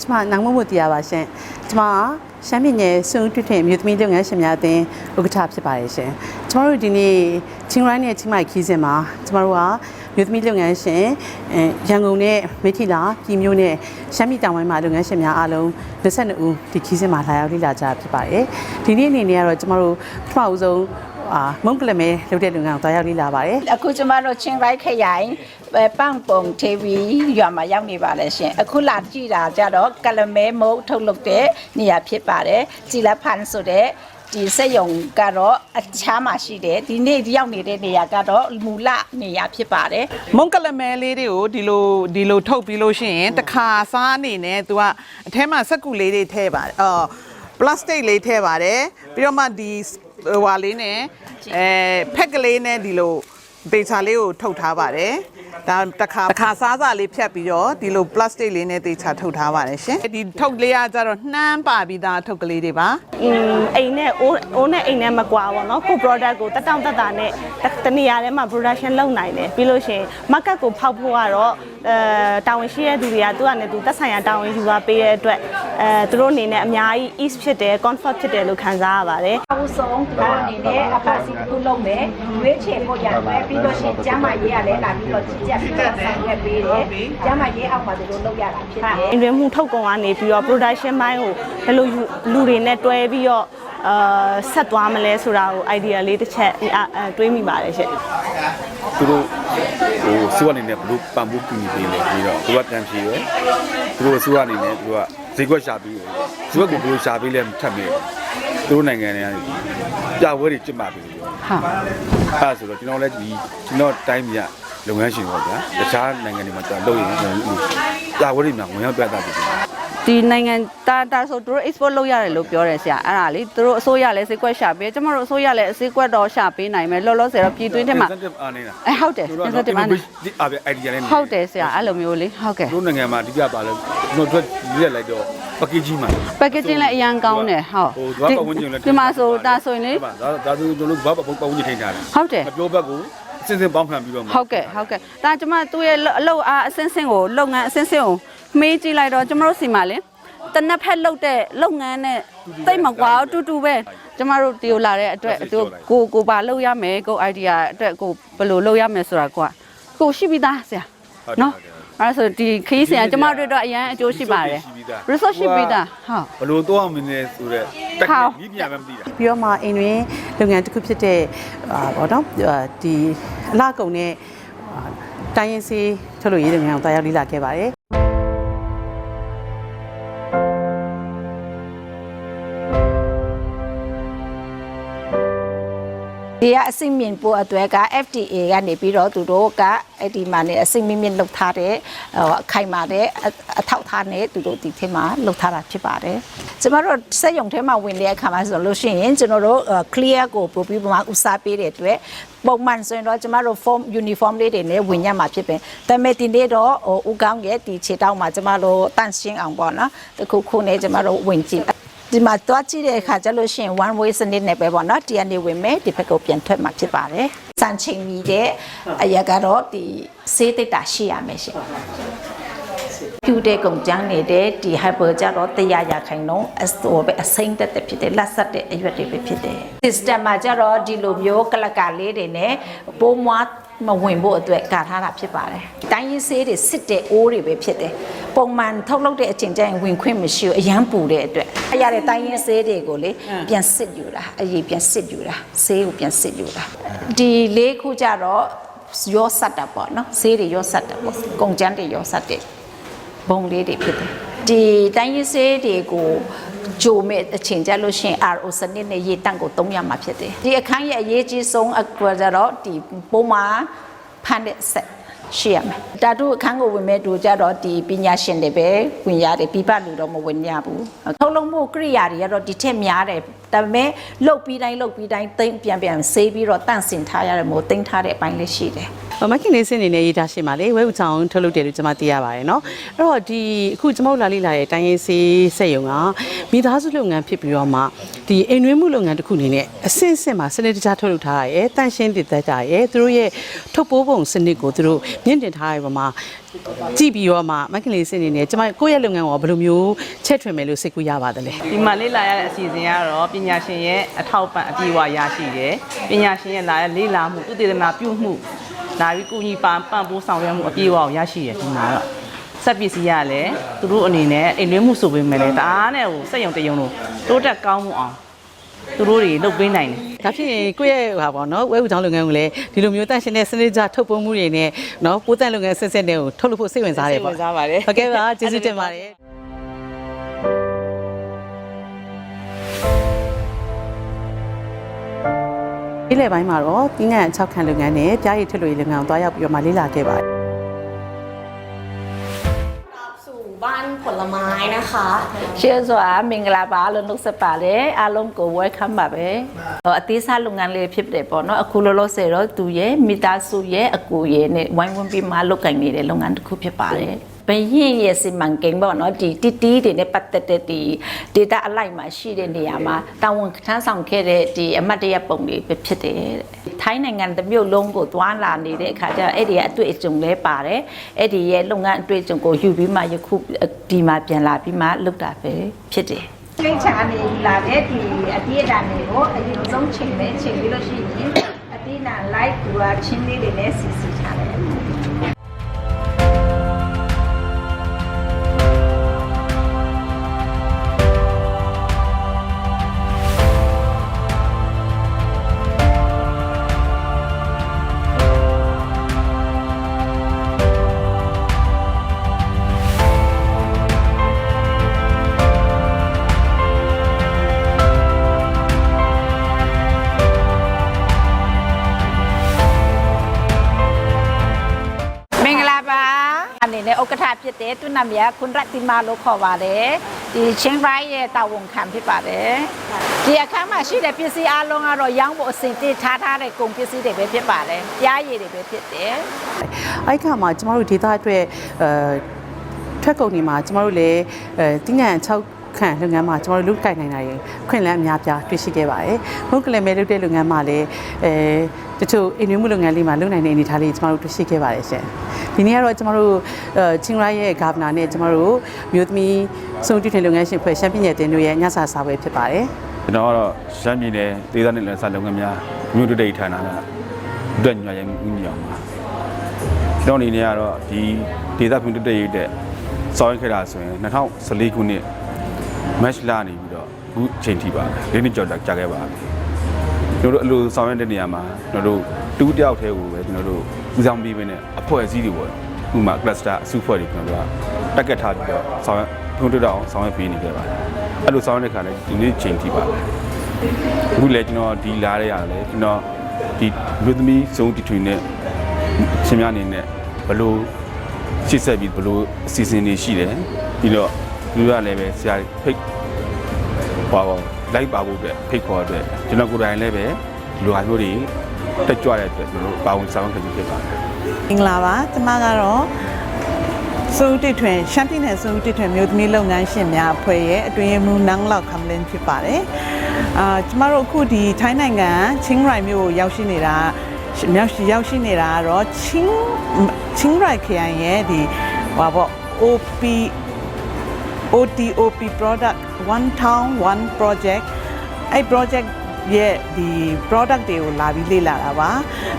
ကျွန်မနောင်မမို့တရားပါရှင်ကျွန်မကရှမ်းပြည်နယ်စုံတွထင်မြို့သမီးလုပ်ငန်းရှင်များအသင်းဥက္ကဋ္ဌဖြစ်ပါတယ်ရှင်ကျွန်တော်တို့ဒီနေ့ချင်းရိုင်းနဲ့ချင်းမိုက်ခီးစဉ်မှာကျွန်တော်တို့ကမြို့သမီးလုပ်ငန်းရှင်အဲရန်ကုန်နဲ့မိထီလာပြည်မြို့နဲ့ရှမ်းပြည်တောင်ပိုင်းမှာလုပ်ငန်းရှင်များအားလုံး22ဦးဒီခီးစဉ်မှာလာရောက်လေ့လာကြဖြစ်ပါတယ်ဒီနေ့အနေနဲ့ကတော့ကျွန်တော်တို့ပထမဦးဆုံး အာမုံကလမဲလုပ်တဲ့လုပ်ငန်းကိုတွားရောက်လေ့လာပါတယ်အခုကျမတို့ချင်းရိုက်ခရိုင်ပဲပန့်ပုံ TV ရွာမှာရောက်နေပါလေရှင်အခုလာကြည့်တာကြတော့ကလမဲမုတ်ထုတ်လုပ်တဲ့နေရာဖြစ်ပါတယ်ကြည်လက်ဖန်ဆိုတဲ့ဒီစက်ယုံကတော့အချားမှာရှိတယ်ဒီနေ့ရောက်နေတဲ့နေရာကတော့မူလနေရာဖြစ်ပါတယ်မုန်ကလမဲလေးတွေကိုဒီလိုဒီလိုထုတ်ပြီးလို့ရှိရင်တစ်ခါစားအနေနဲ့ तू ကအထဲမှာစက်ကူလေးတွေထည့်ပါတယ်အော်ပလတ်စတစ်လေးထည့်ပါတယ်ပြီးတော့မှဒီ ဟိုဟာလေးနဲ့အဲဖက်ကလေးနဲ့ဒီလိုဒေချာလေးကိုထုတ်ထားပါတယ်ဒါတစ်ခါတစ်ခါစားစားလေးဖြတ်ပြီးတော့ဒီလို plastic လေးနဲ့ဒေချာထုတ်ထားပါတယ်ရှင်ဒီထုတ်လေးကကြတော့နှမ်းပါပြီးသားထုတ်ကလေးတွေပါ อืมအိမ်နဲ့အိုးအိုးနဲ့အိမ်နဲ့မကွာဘောเนาะကို product ကိုတက်တောင့်တက်တာနဲ့တနေရာထဲမှာ production လုပ်နိုင်တယ်ပြီးလို့ရှိရင် market ကိုဖောက်ဖို့ကတော့အဲတာဝန်ရှိတဲ့သူတွေကသူကလည်းသူတက်ဆိုင်ရာတာဝန်ယူပါပေးတဲ့အတွက် အဲသူတို့အနေနဲ့အများကြီး ease ဖြစ်တယ် comfort ဖြစ်တယ်လို့ခံစားရပါတယ်အဦးဆုံးဒီမှာအနေနဲ့အပါစီတစ်ခုလုံးမယ်ရွေးချယ်ဖို့ရတယ်ပြီးတော့ရှင်ကျမ်းမာရေးကလည်းလာပြီးတော့ကြည့်ကြပြီးတော့ဆောင်ရွက်ပေးတယ်ကျမ်းမာရေးအောက်မှာဒီလိုလုပ်ရတာဖြစ်တယ်အင်တွင်မှုထုတ်ကုန်ကနေပြီးတော့ production ဘိုင်းကိုဘယ်လိုယူလူတွေနဲ့တွဲပြီးတော့အာဆက်သွားမလဲဆိုတာကို idea လေးတစ်ချက်အာအဲတွေးမိပါတယ်ရှင့်သူတို့ဟိုစုအနေနဲ့ဘလို့ပံ့ပိုးကူညီပေးလဲပြီးတော့သူကတန်ဖြေရယ်သူတို့စုအနေနဲ့သူက ဈေးကွက်ရှာပြီးရယ်ဈေးကွက်ကိုဘလို့ရှာပြီးလဲထပ်မယ်သူတို့နိုင်ငံတွေကနေပြပွဲတွေကျင်းပပြီးပြောဟာအဲ့ဒါဆိုတော့ကျွန်တော်လည်းဒီကျွန်တော်တိုင်းပြည်ကလုပ်ငန်းရှင်ပေါ့ဗျာတခြားနိုင်ငံတွေမှာကျွန်တော်လုပ်ရင်ကျွန်တော်ပြပွဲတွေမှာဝင်ရောက်ပြသပြီး ဒီနိုင်ငံတာတာဆိုသူတို့ export လုပ်ရတယ်လို့ပြောတယ်ဆရာအဲ့ဒါလေသူတို့အစိုးရလည်းစိတ်ကွက်ရှာပေးကျမတို့အစိုးရလည်းအစိတ်ကွက်တော့ရှာပေးနိုင်မယ်လောလောဆယ်တော့ပြည်တွင်းထဲမှာ incentive အားနေတာအဲဟုတ်တယ် incentive အားနေဒီအားပဲ idea လည်းနေဟုတ်တယ်ဆရာအဲ့လိုမျိုးလေဟုတ်ကဲ့တို့နိုင်ငံမှာအဓိကပါလဲကျွန်တော်တို့ရက်လိုက်တော့ packaging မှာ packaging လည်းအရန်ကောင်းတယ်ဟုတ်ဟိုသွားပတ်ဝန်းကျင်လည်းဒီမှာဆိုတာဆိုရင်လေဒါဒါဆိုကျွန်တော်တို့ဘာပတ်ဝန်းကျင်ထိန်းထားတယ်ဟုတ်တယ်မပြောဘက်ကိုအစင်းစင်းပေါင်းခံပြီးတော့မှဟုတ်ကဲ့ဟုတ်ကဲ့ဒါကျမသူ့ရဲ့အလုပ်အားအစင်းစင်းကိုလုပ်ငန်းအစင်းစင်းကို မေးကြည့်လိုက်တော့ကျမတို့စီမှာလေတနက်ဖက်လုပ်တဲ့လုပ်ငန်းနဲ့တိတ်မကွာအတူတူပဲကျမတို့ဒီကိုလာတဲ့အတွက်သူကိုကိုပါလုပ်ရမယ်ကို idea အတွက်ကိုဘယ်လိုလုပ်ရမယ်ဆိုတာကွာကိုရှိပြီးသားဆရာနော်အဲ့ဒါဆိုဒီခရီးစဉ်ကကျမတို့တော့အရန်အကျိုးရှိပါတယ် resource ရှိပြီးသားဟုတ်ဘလို့တော့မင်းလဲဆိုတော့တက်ဟောနီးပညာပဲမသိတာပြီးတော့မှအိမ်တွင်လုပ်ငန်းတစ်ခုဖြစ်တဲ့အာပေါ့နော်အာဒီအလားကုန်နဲ့အာတိုင်းရင်စီထုတ်လို့ရေးလုပ်ငန်းကိုတွားရောက်လေ့လာခဲ့ပါတယ် ဒီကအစိမ့်မြင့်ပို့အတွက်က FDA ကနေပြီးတော့သူတို့ကအဲ့ဒီမှာနေအစိမ့်မြင့်မြင့်လှုပ်ထားတဲ့ဟိုအခိုင်မာတဲ့အအထောက်အထားနဲ့သူတို့ဒီထဲမှာလှုပ်ထားတာဖြစ်ပါတယ်ကျမတို့စက်ရုံထဲမှာဝင်တဲ့အခါမှာဆိုလို့ရှိရင်ကျွန်တော်တို့ clear ကိုပို့ပြီးမှဥစားပေးတဲ့အတွက်ပုံမှန်ဆိုရင်တော့ကျမတို့ form uniform လေးတွေနဲ့ဝင်ရမှာဖြစ်ပင်ဒါပေမဲ့ဒီနေ့တော့ဟိုဦးကောင်းရဲ့ဒီခြေတောက်မှာကျမတို့တန့်ရှင်းအောင်ပေါ့နော်တခုခုနဲ့ကျမတို့ဝင်ကြည့် ဒီမှာတွားကြည့်တဲ့အခါကျလို့ရှိရင် one way စနစ်နဲ့ပဲပေါ့နော်ဒီကနေဝင်မယ်ဒီဘက်ကိုပြန်ထွက်မှာဖြစ်ပါတယ်စံချိန်မီတဲ့အရာကတော့ဒီစေးတိတ်တာရှိရမယ်ရှင်ပြူတဲ့ကုန်ကြမ်းနေတဲ့ဒီ hyper ကြတော့တရားရခိုင်လုံးအစိုးပဲအစိမ့်တက်တက်ဖြစ်တယ်လက်ဆက်တဲ့အရွက်တွေပဲဖြစ်တယ် system မှာကြတော့ဒီလိုမျိုးကလကလေးတွေနဲ့ပိုးမွား မဝင်ဖို့အတွက်ကာထားတာဖြစ်ပါတယ်။တိုင်းရင်းဆေးတွေစစ်တဲ့အိုးတွေပဲဖြစ်တယ်။ပုံမှန်ထုတ်လုပ်တဲ့အချိန်ကျရင်ဝင်ခွင့်မရှိဘူးအရန်ပူတဲ့အတွက်။အရာတဲ့တိုင်းရင်းဆေးတွေကိုလေပြန်စစ်ယူတာအရေးပြန်စစ်ယူတာဆေးကိုပြန်စစ်ယူတာ။ဒီလေးခုကြတော့ရောစတ်တာပေါ့နော်။ဆေးတွေရောစတ်တာပေါ့။ကုန်ကျန်းတွေရောစတ်တယ်။ဘုံလေးတွေဖြစ်တယ်။ဒီတိုင်းရင်းဆေးတွေကို ဂျိုမဲ့အချိန်ကြလို့ရှိရင် RO စနစ်နဲ့ရေတန့်ကိုသုံးရမှာဖြစ်တယ်ဒီအခန်းရဲ့အရေးကြီးဆုံးအကွာကြတော့ဒီပုံမှာဖန်တဲ့ဆက် ရှိရမယ်ဓာတုအခန်းကိုဝင်မဲ့တူကြတော့ဒီပညာရှင်တွေပဲဝင်ရတယ်ပြပလူတော့မဝင်ရဘူးထုတ်လုံးမှုကိရိယာတွေကတော့ဒီထက်များတယ်ဒါပေမဲ့လုတ်ပြီးတိုင်းလုတ်ပြီးတိုင်းသိမ့်ပြန်ပြန်ဆေးပြီးတော့တန့်စင်ထားရတယ်မို့သိမ့်ထားတဲ့အပိုင်းလေးရှိတယ် မခင်လေးစင်းအနေနဲ့ရေးထားရှိပါလေဝဲဥချောင်းထုတ်လုပ်တယ်လို့ကျွန်မသိရပါတယ်เนาะအဲ့တော့ဒီအခုကျွန်မတို့လာလေ့လာတဲ့တိုင်းရေးစေးစက်ယုံကမိသားစုလုပ်ငန်းဖြစ်ပြီးတော့မှဒီအိမ်တွင်းမှုလုပ်ငန်းတစ်ခုအနေနဲ့အဆင့်ဆင့်မှာစနစ်တကျထုတ်လုပ်ထားတာရယ်တန့်ရှင်းတည်တတ်တာရယ်သူတို့ရဲ့ထုတ်ပိုးပုံစနစ်ကိုသူတို့ မြင့်တင်ထားတဲ့ပုံမှာကြည့်ပြီးတော့မှမက်ကလေးစင်နေနဲ့ကျမကိုယ့်ရဲ့လုပ်ငန်းကိုဘယ်လိုမျိုးချက်ထွင်မယ်လို့စိတ်ကူးရပါသလဲဒီမှာလေ့လာရတဲ့အစီအစဉ်ကတော့ပညာရှင်ရဲ့အထောက်ပံ့အပြည့်အဝရရှိတယ်။ပညာရှင်ရဲ့လာတဲ့လေ့လာမှုသူတည်တနာပြုမှုလာပြီးကုညီပန်ပံ့ပိုးဆောင်ရွက်မှုအပြည့်အဝကိုရရှိတယ်ဒီမှာတော့ဆက်ပစ္စည်းရလဲသူတို့အနေနဲ့အိမ်လွှဲမှုဆိုပေမဲ့လည်းတအားနဲ့ဟိုစက်ရုံတရုံလို့တိုးတက်ကောင်းမှုအောင် သူတို့တွေလုပ်ပေးနိုင်တယ်ဒါဖြစ်ရင်ကိုယ့်ရဲ့ဟာပေါ့နော်ဝဲဥချောင်းလုပ်ငန်းကိုလည်းဒီလိုမျိုးတန့်ရှင်းတဲ့စနစ်ကြထုတ်ပုံမှုတွေနဲ့နော်ပိုးတန့်လုပ်ငန်းဆက်ဆက်တဲ့ကိုထုတ်လို့ဖို့စိတ်ဝင်စားတယ်ပေါ့စိတ်ဝင်စားပါတယ်ဟုတ်ကဲ့ပါကျေးဇူးတင်ပါတယ်ဒီလေပိုင်းမှာတော့တင်းငန်း6ခန်းလုပ်ငန်းနဲ့ပြားရည်ထွက်လို့လုပ်ငန်းကိုတွားရောက်ပြီးတော့မှလေ့လာခဲ့ပါတယ် บ้านผลไม้นะคะ ရှေ့စွာမင်္ဂလာပါလို့နှုတ်ဆက်ပါတယ်အားလုံးကို welcome ပါပဲဟိုအသေးစားလုပ်ငန်းလေးဖြစ်တယ်ပေါ့နော်အခုလောလောဆယ်တော့သူရဲ့မိသားစုရဲ့အကူရဲ့နဲ့ဝိုင်းဝန်းပြီးမှလုပ်ကင်နေတဲ့လုပ်ငန်းတစ်ခုဖြစ်ပါတယ် ဘရင်ရဲ့စီမံကိန်းပေါ့နော်ဒီတီတီတွေနဲ့ပတ်သက်တဲ့ဒီ data အလိုက်မှာရှိတဲ့နေရာမှာတာဝန်ထမ်းဆောင်ခဲ့တဲ့ဒီအမတ်တရပုံတွေပဲဖြစ်တယ်တဲ့ထိုင်းနိုင်ငံတစ်မြို့လုံးကိုသွားလာနေတဲ့အခါကျတော့အဲ့ဒီရဲ့အတွေ့အကြုံလဲပါတယ်အဲ့ဒီရဲ့လုပ်ငန်းအတွေ့အကြုံကိုယူပြီးမှယခုဒီမှာပြန်လာပြီးမှလုပ်တာပဲဖြစ်တယ်ကိန်းချာနေလာတဲ့ဒီအပြည့်အတာတွေကိုအရင်ဆုံးချိန်နဲ့ချိန်ပြီးလို့ရှိရင်အတိနာ live သူကချင်းလေးတွေနဲ့စီစီထား မင်္ဂလာပါအနေနဲ့ဥက္ကဋ္ဌဖြစ်တဲ့သူနာမည်ကคุณရတ္တိမာလို့ခေါ်ပါတယ်ဒီချင်းရိုင်းရဲ့တာဝန်ခံဖြစ်ပါတယ်ဒီအခန်းမှာရှိတဲ့ပစ္စည်းအလုံးကတော့ရောင်းဖို့အစဉ်တည်ထားထားတဲ့ကုန်ပစ္စည်းတွေပဲဖြစ်ပါတယ်ပြားရည်တွေပဲဖြစ်တယ်အဲ့ခါမှာကျမတို့ဒေတာအတွက်အဲထွက်ကုန်တွေမှာကျမတို့လည်းအဲတင်းငန်း6 ခန့်လုပ်ငန်းမှာကျမတို့လုကိုင်နိုင်တာတွေခွင့်လန်းအများပြားတွေ့ရှိခဲ့ပါတယ်။ဟုတ်ကလည်းမဲလုပ်တဲ့လုပ်ငန်းမှာလည်းအဲတချို့အင်နွေးမှုလုပ်ငန်းလေးမှာလုပ်နိုင်တဲ့အနေအထားလေးကျမတို့တွေ့ရှိခဲ့ပါတယ်ရှင်။ဒီနေ့ကတော့ကျမတို့အဲချင်းရိုင်းရဲ့ဂါဗနာနဲ့ကျမတို့မြို့သမီးစုံတူထွင်လုပ်ငန်းရှင်ဖွဲ့ရှမ်းပြည်နယ်တင်တို့ရဲ့ညစာစာပွဲဖြစ်ပါတယ်။ကျွန်တော်ကတော့ရှမ်းပြည်နယ်ဒေသနဲ့လက်စားလုပ်ငန်းများမြို့တတိဌာနကအတွက်ညွှန်ရမှုညောင်ပါကျွန်တော်အနေနဲ့ကတော့ဒီဒေသဖွံ့ဖြိုးတိုးတက်ရေးတဲ့စောင်းခဲ့တာဆိုရင်2014ခုနှစ် မတ်လနေပြီးတော့အခုချိန်ထိပါလေးနှစ်ကျော်ကြာခဲ့ပါပြီကျွန်တော်တို့အလိုဆောင်ရွက်တဲ့နေရာမှာကျွန်တော်တို့တူးတယောက်တည်းကိုပဲကျွန်တော်တို့ဦးဆောင်ပြီးပဲနဲ့အဖွဲ့အစည်းတွေပေါ့ဥပမာ cluster အစုအဖွဲ့တွေကျွန်တော်တို့ကတက်ကတ်ထားပြီးတော့ဆောင်ရွက်ဖွံ့ဖြိုးတော့အောင်ဆောင်ရွက်ပေးနေခဲ့ပါတယ်အဲ့လိုဆောင်ရွက်တဲ့ခါလဲဒီနေ့ချိန်ထိပါပဲအခုလည်းကျွန်တော်ဒီလာတဲ့ရတယ်ကျွန်တော်ဒီလူသမီးစုံတီထွင်နဲ့ရှင်များအနေနဲ့ဘလို့ရှစ်ဆက်ပြီးဘလို့အစီအစဉ်တွေရှိတယ်ပြီးတော့ လူရလည်းပဲဆရာဖိတ်ပါပါလိုက်ပါဖို့အတွက်ဖိတ်ခေါ်အတွက်ကျွန်တော်ကိုယ်တိုင်လည်းပဲဒီလိုဟာမျိုးတွေတက်ကြွတဲ့အတွက်ကျွန်တော်တို့ပါဝင်ဆောင်ရွက်ခဲ့ဖြစ်ပါတယ်မင်္ဂလာပါကျမကတော့စိုးတစ်ထွင်ရှမ်းပြည်နယ်စိုးတစ်ထွင်မြို့သမီးလုပ်ငန်းရှင်များအဖွဲ့ရဲ့အတွင်းရေးမှူးနန်းလောက်ခမ်လင်းဖြစ်ပါတယ်အာကျမတို့အခုဒီထိုင်းနိုင်ငံချင်းရိုင်မြို့ကိုရောက်ရှိနေတာမြောက်ရှိရောက်ရှိနေတာကတော့ချင်းချင်းရိုင်ခရိုင်ရဲ့ဒီဟောပေါ့ OP OTOP product one town one project အဲ့ project ရဲ့ဒီ product တွေကိုလာပြီးလေ့လာတာပါ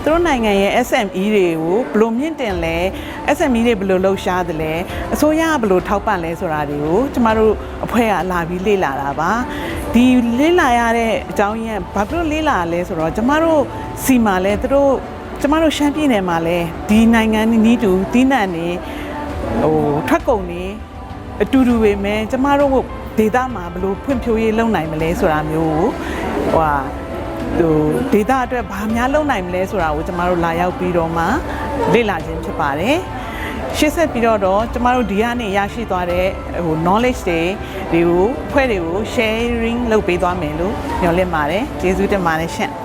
သူတို့နိုင်ငံရဲ့ SME တွေကိုဘယ်လိုမြင့်တင်လဲ SME တွေဘယ်လိုလှုပ်ရှားသလဲအစိုးရကဘယ်လိုထောက်ပံ့လဲဆိုတာတွေကိုကျမတို့အဖွဲ့ကလာပြီးလေ့လာတာပါဒီလေ့လာရတဲ့အကြောင်းရင်းကဘာဖြစ်လို့လေ့လာရလဲဆိုတော့ကျမတို့စီမှာလဲသူတို့ကျမတို့ရှမ်းပြည်နယ်မှာလဲဒီနိုင်ငံနီးတူတီးနှံနေဟိုထွက်ကုန်နေ အတူတူပဲမဲ့ကျမတို့ဒေတာမှာဘယ်လိုဖွံ့ဖြိုးရေးလုပ်နိုင်မလဲဆိုတာမျိုးကိုဟိုဟာဟိုဒေတာအတွက်ဘာများလုပ်နိုင်မလဲဆိုတာကိုကျမတို့လာရောက်ပြီးတော့မှလေ့လာခြင်းဖြစ်ပါတယ်ရှေ့ဆက်ပြီးတော့တော့ကျမတို့ဒီကနေရရှိသွားတဲ့ဟို knowledge တွေတွေကိုဖွဲ့တွေကို sharing လုပ်ပေးသွားမယ်လို့ညွှန်လင့်ပါတယ်ကျေးဇူးတင်ပါတယ်ရှင့်